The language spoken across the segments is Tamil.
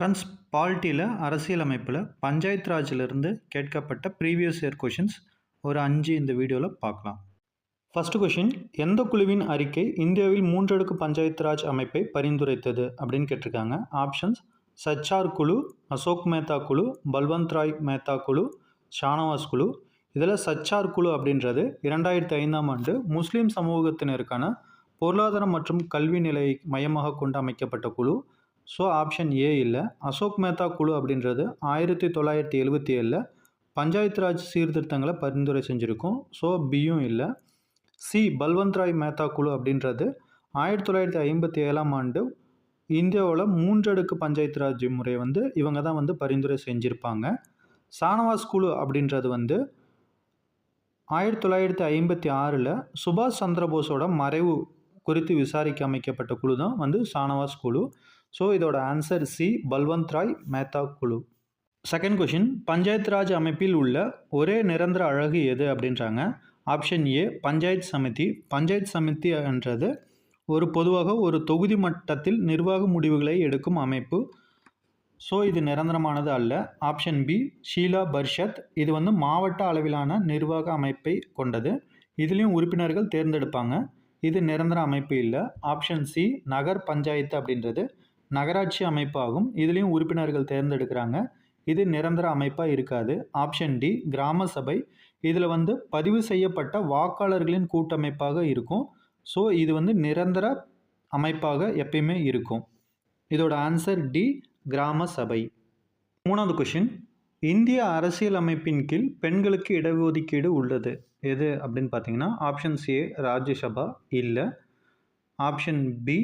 ஃப்ரெண்ட்ஸ் பாலிட்டியில் அரசியலமைப்பில் பஞ்சாயத் ராஜிலிருந்து கேட்கப்பட்ட ப்ரீவியஸ் இயர் கொஷின்ஸ் ஒரு அஞ்சு இந்த வீடியோவில் பார்க்கலாம். ஃபஸ்ட்டு கொஷின் எந்த குழுவின் அறிக்கை இந்தியாவில் மூன்றடுக்கு பஞ்சாயத்து ராஜ் அமைப்பை பரிந்துரைத்தது அப்படின்னு கேட்டிருக்காங்க. ஆப்ஷன்ஸ் சச்சார் குழு அசோக் மேத்தா குழு பல்வந்த் ராய் மேத்தா குழு ஷானவாஸ் குழு. இதில் சச்சார் குழு அப்படின்றது இரண்டாயிரத்தி ஐந்தாம் ஆண்டு முஸ்லீம் சமூகத்தினருக்கான பொருளாதாரம் மற்றும் கல்வி நிலையை மையமாக கொண்டு அமைக்கப்பட்ட குழு. ஸோ ஆப்ஷன் ஏ இல்லை. அசோக் மேத்தா குழு அப்படின்றது ஆயிரத்தி தொள்ளாயிரத்தி எழுபத்தி ஏழில் பஞ்சாயத்து ராஜ் சீர்திருத்தங்களை பரிந்துரை செஞ்சுருக்கோம். ஸோ பியும் இல்லை. சி பல்வந்த் ராய் மேத்தா குழு அப்படின்றது ஆயிரத்தி தொள்ளாயிரத்தி ஐம்பத்தி ஏழாம் ஆண்டு இந்தியாவில் மூன்றடுக்கு பஞ்சாயத்து ராஜ் முறை வந்து இவங்க தான் வந்து பரிந்துரை செஞ்சுருப்பாங்க. சானவாஸ் குழு அப்படின்றது வந்து ஆயிரத்தி தொள்ளாயிரத்தி ஐம்பத்தி ஆறில் சுபாஷ் சந்திரபோஸோட மறைவு குறித்து விசாரிக்க அமைக்கப்பட்ட குழு தான் வந்து சானவாஸ் குழு. ஸோ இதோட ஆன்சர் சி பல்வந்த் ராய் மேத்தா குழு. செகண்ட் கொஷின் பஞ்சாயத்து ராஜ் அமைப்பில் உள்ள ஒரே நிரந்தர அழகு எது அப்படின்றாங்க? Option A panchayat samiti. Panchayat samiti என்றது ஒரு பொதுவாக ஒரு தொகுதி மட்டத்தில் நிர்வாக முடிவுகளை எடுக்கும் அமைப்பு. ஸோ இது நிரந்தரமானது அல்ல. Option B zila parishad. இது வந்து மாவட்ட அளவிலான நிர்வாக அமைப்பை கொண்டது. இதுலேயும் உறுப்பினர்கள் தேர்ந்தெடுப்பாங்க. இது நிரந்தர அமைப்பு இல்லை. ஆப்ஷன் சி நகர் பஞ்சாயத்து அப்படின்றது நகராட்சி அமைப்பாகும். இதுலேயும் உறுப்பினர்கள் தேர்ந்தெடுக்கிறாங்க. இது நிரந்தர அமைப்பாக இருக்காது. ஆப்ஷன் டி கிராம சபை. இதில் வந்து பதிவு செய்யப்பட்ட வாக்காளர்களின் கூட்டமைப்பாக இருக்கும். ஸோ இது வந்து நிரந்தர அமைப்பாக எப்பயுமே இருக்கும். இதோட ஆன்சர் டி கிராம சபை. மூணாவது கொஷின் இந்திய அரசியலமைப்பின் கீழ் பெண்களுக்கு இடஒதுக்கீடு உள்ளது. எது அப்படின்னு பார்த்தீங்கன்னா ஆப்ஷன் ஏ ராஜ்யசபா இல்லை ஆப்ஷன் பி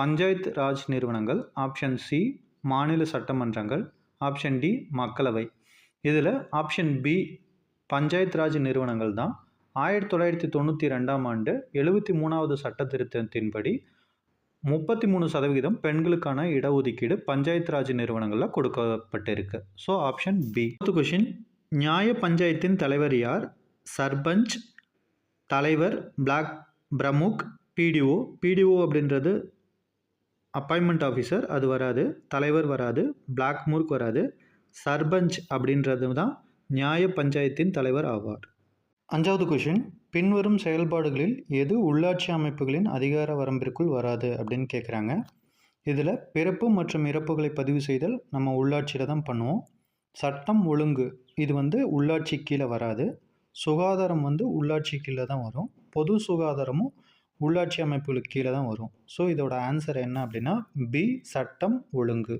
பஞ்சாயத் ராஜ் நிறுவனங்கள் ஆப்ஷன் சி மாநில சட்டமன்றங்கள் ஆப்ஷன் டி மக்களவை. இதில் ஆப்ஷன் பி பஞ்சாயத் ராஜ் நிறுவனங்கள் தான் ஆயிரத்தி தொள்ளாயிரத்தி தொண்ணூற்றி ரெண்டாம் ஆண்டு எழுபத்தி மூணாவது சட்ட திருத்தத்தின்படி முப்பத்தி மூணு சதவீதம் பெண்களுக்கான இடஒதுக்கீடு பஞ்சாயத்து ராஜ் நிறுவனங்களில் கொடுக்கப்பட்டிருக்கு. ஸோ ஆப்ஷன் பி கொஷின் நியாய பஞ்சாயத்தின் தலைவர் யார்? சர்பஞ்ச் தலைவர் பிளாக் பிரமுக் பிடிஓ பிடிஓ அப்படின்றது அப்பாயின்மெண்ட் ஆஃபீஸர் அது வராது. தலைவர் வராது. பிளாக் மூர்க் வராது. சர்பஞ்ச் அப்படின்றது தான் நியாய பஞ்சாயத்தின் தலைவர் ஆவார். அஞ்சாவது கொஷின் பின்வரும் செயல்பாடுகளில் எது உள்ளாட்சி அமைப்புகளின் அதிகார வரம்பிற்குள் வராது அப்படின்னு கேட்குறாங்க இதில் பிறப்பு மற்றும் இறப்புகளை பதிவு செய்தல் நம்ம உள்ளாட்சியில் தான் பண்ணுவோம். சட்டம் ஒழுங்கு இது வந்து உள்ளாட்சி கீழே வராது. சுகாதாரம் வந்து உள்ளாட்சி கீழே தான் வரும். பொது சுகாதாரமும் உள்ளாட்சி அமைப்புகளுக்கு கீழே தான் வரும். ஸோ இதோட ஆன்சர் என்ன அப்படின்னா பி சட்டம் ஒழுங்கு.